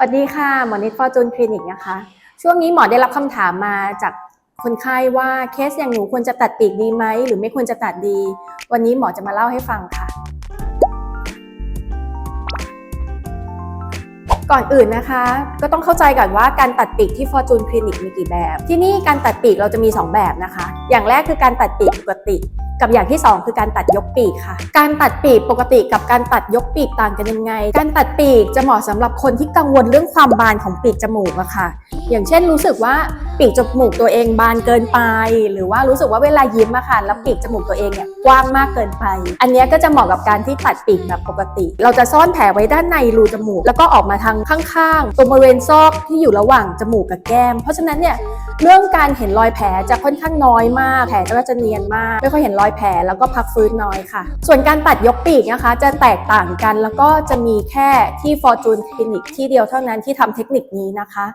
สวัสดีค่ะหมอเนิดฟอร์จูนคลินิกนะคะ ช่วงนี้หมอได้รับคำถามมาจากคนไข้ว่าเคสอย่างหนูควรจะตัดปีกดีไหม หรือไม่ควรจะตัดดี วันนี้หมอจะมาเล่าให้ฟังค่ะ ก่อนอื่นนะคะ ก็ต้องเข้าใจก่อนว่าการตัดปีกที่ Fortune Clinic มีกี่แบบ ที่นี่การตัดปีกเราจะมี 2 แบบนะคะ อย่างแรกคือการตัดปีกปกติ กับอย่างที่ 2 คือการตัดยกปีกค่ะ การตัดปีกปกติกับการตัดยกปีกต่างกันยังไง การตัดปีกจะเหมาะสำหรับคนที่กังวลเรื่องความบานของปีกจมูกอะค่ะ อย่างเช่นรู้สึกว่าปีกจมูกตัวเองบานเกินไป หรือว่ารู้สึกว่าเวลายิ้มอะค่ะแล้วปีกจมูกตัวเองเนี่ยกว้างมากเกินไป อันนี้ก็จะเหมาะกับการที่ตัดปีกแบบปกติ เราจะซ่อนแผลไว้ด้านในรูจมูก แล้วก็ออกมาทางข้างๆตรงบริเวณซอกที่อยู่ระหว่างจมูกกับแก้ม เพราะฉะนั้นเนี่ยเรื่องการเห็นรอยแผลจะค่อนข้างน้อยมาก แผลก็จะเนียนมาก ไม่ค่อยเห็นรอยแผลแล้วก็พักฟื้นน้อยค่ะ ส่วนการตัดยกปีกนะคะ จะแตกต่างกันแล้วก็จะมีแค่ที่ Fortune Clinic ที่เดียวเท่านั้นที่ทำเทคนิคนี้นะคะ